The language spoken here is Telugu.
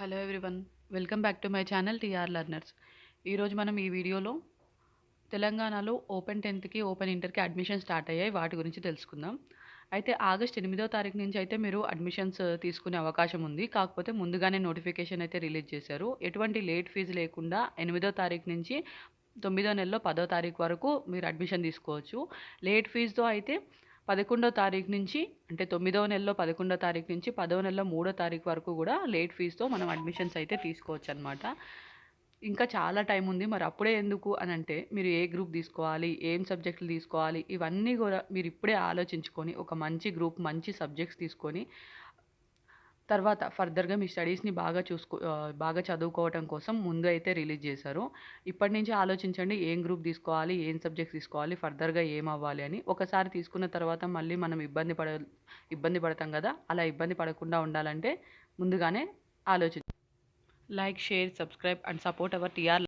Hello everyone welcome back to my channel TR learners. ఈరోజు మనం ఈ వీడియోలో తెలంగాణలో ఓపెన్ టెన్త్కి ఓపెన్ ఇంటర్కి అడ్మిషన్ స్టార్ట్ అయ్యాయి. వాటి గురించి తెలుసుకుందాం. అయితే ఆగస్ట్ ఎనిమిదో తారీఖు నుంచి అయితే మీరు అడ్మిషన్స్ తీసుకునే అవకాశం ఉంది. కాకపోతే ముందుగానే నోటిఫికేషన్ అయితే రిలీజ్ చేశారు. ఎటువంటి లేట్ ఫీజు లేకుండా ఎనిమిదో తారీఖు నుంచి తొమ్మిదో నెలలో పదో తారీఖు వరకు మీరు అడ్మిషన్ తీసుకోవచ్చు. లేట్ ఫీజుతో అయితే పదకొండో తారీఖు నుంచి అంటే తొమ్మిదవ నెలలో పదకొండో తారీఖు నుంచి పదవ నెలలో మూడో తారీఖు వరకు కూడా లేట్ ఫీజుతో మనం అడ్మిషన్స్ అయితే తీసుకోవచ్చు అనమాట ఇంకా చాలా టైం ఉంది. మరి అప్పుడే ఎందుకు అని అంటే మీరు ఏ గ్రూప్ తీసుకోవాలి ఏం సబ్జెక్టులు తీసుకోవాలి ఇవన్నీ కూడా మీరు ఇప్పుడే ఆలోచించుకొని ఒక మంచి గ్రూప్ మంచి సబ్జెక్ట్స్ తీసుకొని తర్వాత ఫర్దర్గా మీ స్టడీస్ని బాగా చూసుకో బాగా చదువుకోవటం కోసం ముందు అయితే రిలీజ్ చేశారు. ఇప్పటి నుంచి ఆలోచించండి ఏం గ్రూప్ తీసుకోవాలి ఏం సబ్జెక్ట్స్ తీసుకోవాలి ఫర్దర్గా ఏం అవ్వాలి అని. ఒకసారి తీసుకున్న తర్వాత మళ్ళీ మనం ఇబ్బంది పడ ఇబ్బంది పడతాం కదా అలా ఇబ్బంది పడకుండా ఉండాలంటే ముందుగానే ఆలోచించండి like share subscribe and support our TR